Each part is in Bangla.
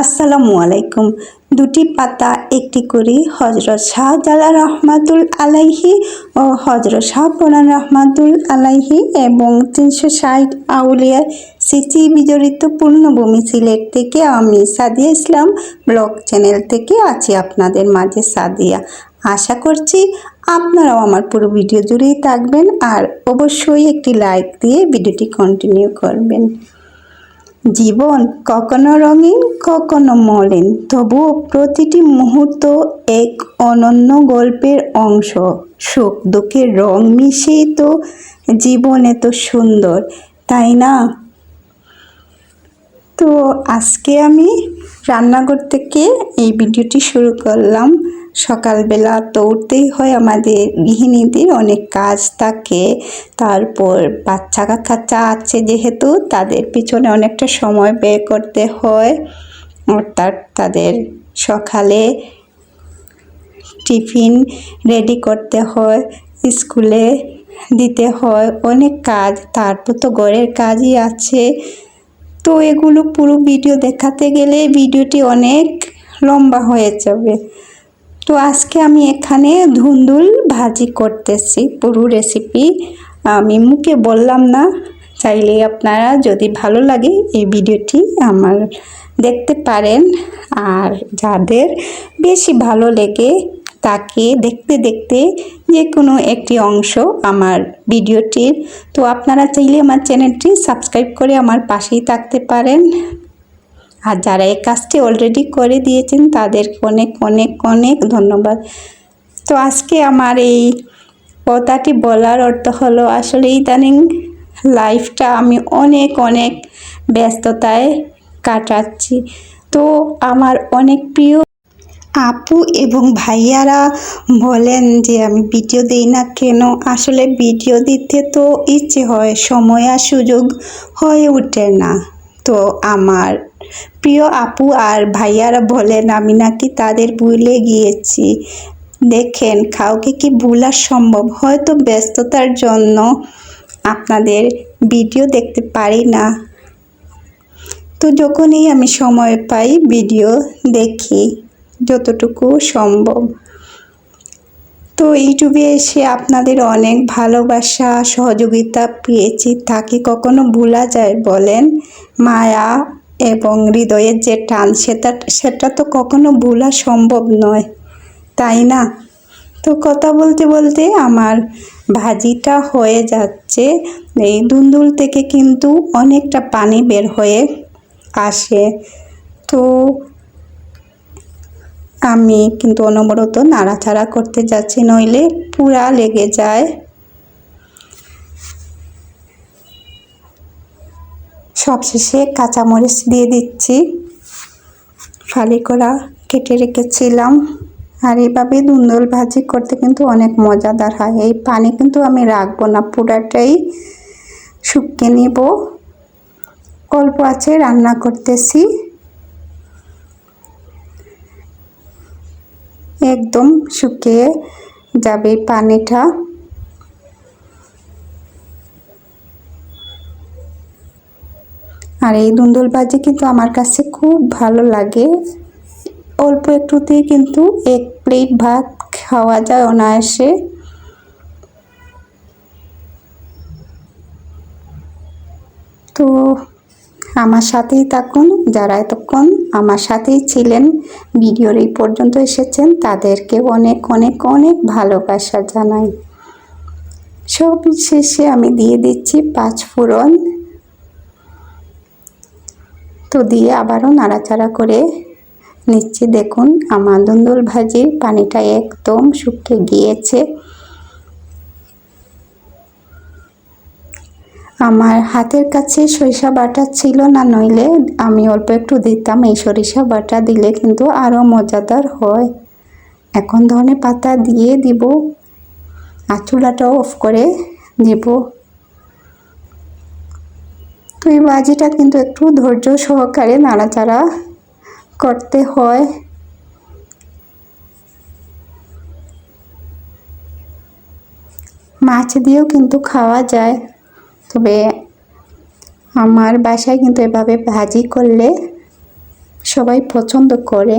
আসসালামু আলাইকুম। দুটি পাতা, একটি করে হজরত শাহজালাল রহমাতুল আলাইহি ও হজরত শাহপরান রহমাতুল আলাইহি এবং তিনশো ষাট আউলিয়ার স্মৃতি বিজড়িত পূর্ণভূমি সিলেট থেকে আমি সাদিয়া ইসলাম ব্লগ চ্যানেল থেকে আছি আপনাদের মাঝে সাদিয়া। আশা করছি আপনারাও আমার পুরো ভিডিও জুড়েই থাকবেন আর অবশ্যই একটি লাইক দিয়ে ভিডিওটি কন্টিনিউ করবেন। জীবন কখনো রঙিন, কখনো মলিন, তবুও প্রতিটি মুহূর্ত এক অনন্য গল্পের অংশ। সুখ, দুঃখের রং মিশেই তো জীবন এত সুন্দর, তাই না? তো আজকে আমি রান্নাঘর থেকে এই ভিডিওটি শুরু করলাম। সকালবেলা তো উঠতেই হয় আমাদের গৃহিণীদের, অনেক কাজ থাকে। তারপর বাচ্চা কাচ্চা আছে যেহেতু তাদের পিছনে অনেকটা সময় ব্যয় করতে হয়। অর্থাৎ তাদের সকালে টিফিন রেডি করতে হয়, স্কুলে দিতে হয়, অনেক কাজ। তারপর তো ঘরের কাজই আছে। তো এগুলো পুরো ভিডিও দেখাতে গেলে ভিডিওটি অনেক লম্বা হয়ে যাবে। তো আজকে আমি এখানে ধুন্দুল ভাজি করতেছি। পুরো রেসিপি আমি মুখে বললাম না, চাইলে আপনারা যদি ভালো লাগে এই ভিডিওটি আমার দেখতে পারেন। আর যাদের বেশি ভালো লেগে তাকে দেখতে দেখতে যে কোনো একটি অংশ আমার ভিডিওটির, তো আপনারা চাইলে আমার চ্যানেলটি সাবস্ক্রাইব করে আমার পাশেই থাকতে পারেন। আর যারা এই কাজটি অলরেডি করে দিয়েছেন, তাদেরকে অনেক অনেক অনেক ধন্যবাদ। তো আজকে আমার এই কথাটি বলার অর্থ হলো, আসলে ইদানিং লাইফটা আমি অনেক অনেক ব্যস্ততায় কাটাচ্ছি। তো আমার অনেক প্রিয় আপু এবং ভাইয়ারা বলেন যে, আমি ভিডিও দিই না কেন? আসলে ভিডিও দিতে তো ইচ্ছে হয়, সময় আর সুযোগ হয়ে ওঠে না। তো আমার প্রিয় আপু আর ভাইয়ারা বলেন আমি নাকি তাদের ভুলে গিয়েছি। দেখেন, কাউকে কি ভুলা সম্ভব? হয়তো ব্যস্ততার জন্য আপনাদের ভিডিও দেখতে পারি না। তো যখনই আমি সময় পাই, ভিডিও দেখি যতটুকু সম্ভব। তো ইউটিউবে এসে আপনাদের অনেক ভালোবাসা, সহযোগিতা পেয়েছি। তাকে কখনো ভোলা যায় বলেন, মায়া এবং হৃদয়ের যে টান, সেটা সেটা তো কখনো ভোলা সম্ভব নয়। তাই না? তো কথা বলতে বলতে আমার ভাজিটা হয়ে যাচ্ছে। এই দুন্দুল থেকে কিন্তু অনেকটা পানি বের হয়ে আসে। তো আমি কিন্তু অনবরত নাড়াচাড়া করতে যাচ্ছি, নইলে পুরা লেগে যায়। সবশেষে কাঁচামরিচ দিয়ে দিচ্ছি। ফালি করা কেটে রেখেছিলাম। আর এইভাবে দুন্দল ভাজি করতে কিন্তু অনেক মজাদার হয়। এই পানি কিন্তু আমি রাখব না, পুরাটাই শুকিয়ে নিব। অল্প আছে, রান্না করতেছি। একদম শুকিয়ে যাবে পানিটা। আর এই দুন্দুল ভাজি কিন্তু আমার কাছে খুব ভালো লাগে। অল্প একটুতেই কিন্তু এক প্লেট ভাত খাওয়া যায় অনায়াসে। তো আমার সাথেই থাকুন, যারা এতক্ষণ আমার সাথেই ছিলেন, ভিডিওর এই পর্যন্ত এসেছেন, তাদেরকে অনেক অনেক অনেক ভালোবাসা জানাই। সব শেষে আমি দিয়ে দিচ্ছি পাঁচ ফোড়ন। তো দিয়ে আবারও নাড়াচাড়া করে নিচ্ছি। দেখুন, আমার দুন্দুল ভাজির পানিটা একদম শুকিয়ে গিয়েছে। আমার হাতের কাছে সরিষা বাটা ছিল না, নইলে আমি অল্প একটু দিতাম। এই সরিষা বাটা দিলে কিন্তু আরও মজাদার হয়। এখন ধনে পাতা দিয়ে দিব। আর চুলাটাও অফ করে দিব। এই বাজিটা কিন্তু একটু ধৈর্য সহকারে নাড়াচাড়া করতে হয়। মাছ দিয়েও কিন্তু খাওয়া যায়। তবে আমার বাসায় কিন্তু এভাবে ভাজি করলে সবাই পছন্দ করে।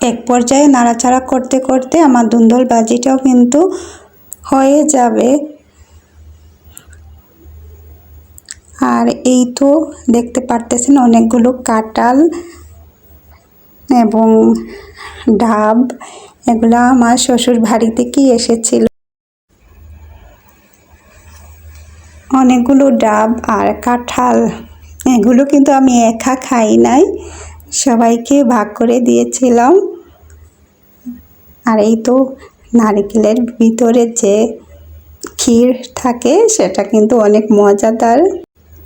এক পর্যায়ে নাড়াচাড়া করতে করতে আমার দুন্দল বাজিটাও কিন্তু হয়ে যাবে। আর এই তো দেখতে পারতেছেন অনেকগুলো কাঁঠাল এবং ডাব। এগুলো আমার শ্বশুর বাড়ি থেকেই এসেছিল। অনেকগুলো ডাব আর কাঁঠাল, এগুলো কিন্তু আমি একা খাই নাই, সবাইকে ভাগ করে দিয়েছিলাম। আর এই তো নারকেলের ভিতরে যে ক্ষীর থাকে, সেটা কিন্তু অনেক মজাদার।